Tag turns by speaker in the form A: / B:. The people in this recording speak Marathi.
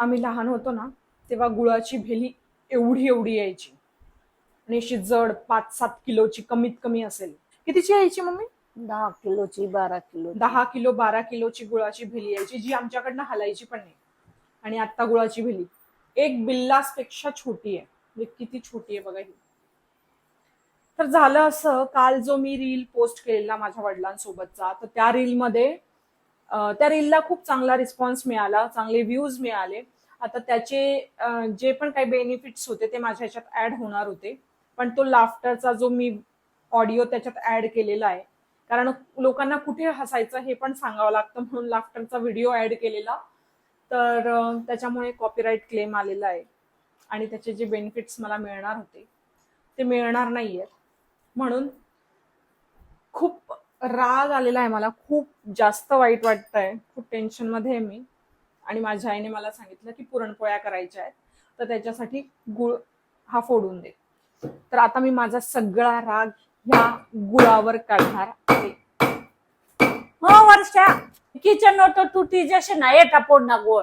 A: आम्ही लहान होतो ना तेव्हा गुळाची भेली एवढी एवढी यायची. आणि अशी जड पाच सात किलोची कमीत कमी असेल. कितीची यायची मम्मी?
B: दहा किलोची बारा किलो
A: दहा किलो बारा किलोची गुळाची भेली यायची जी आमच्याकडनं हलायची पण नाही. आणि आता गुळाची भेली. एक बिल्लासपेक्षा छोटी आहे. म्हणजे किती छोटी आहे बघा ही. तर झालं असं काल जो मी रील पोस्ट केलेला माझ्या वडिलांसोबतचा तर त्या रीलमध्ये अं, त्या रीलला खूप चांगला रिस्पॉन्स मिळाला चांगले व्ह्यूज मिळाले. आता त्याचे जे पण काही बेनिफिट्स होते ते माझ्या ह्याच्यात ऍड होणार होते. पण तो लाफ्टरचा जो मी ऑडिओ त्याच्यात ऍड केलेला आहे. कारण लोकांना कुठे हसायचं हे पण सांगावं लागतं म्हणून लाफ्टरचा व्हिडिओ ऍड केलेला. तर त्याच्यामुळे कॉपीराईट क्लेम आलेला आहे. आणि त्याचे जे बेनिफिट्स मला मिळणार होते ते मिळणार नाहीयेत. म्हणून राग आलेला आहे. मला खूप जास्त वाईट वाटतंय. खूप टेन्शनमध्ये आहे मी. आणि माझ्या आईने मला सांगितलं की पुरणपोळ्या करायच्या आहेत. तर त्याच्यासाठी गुळ हा फोडून दे. तर आता मी माझा सगळा राग ह्या गुळावर काढणार आहे.
B: हो वर्षा. किचन तो तुटी जसे ना येता पोड ना गोळ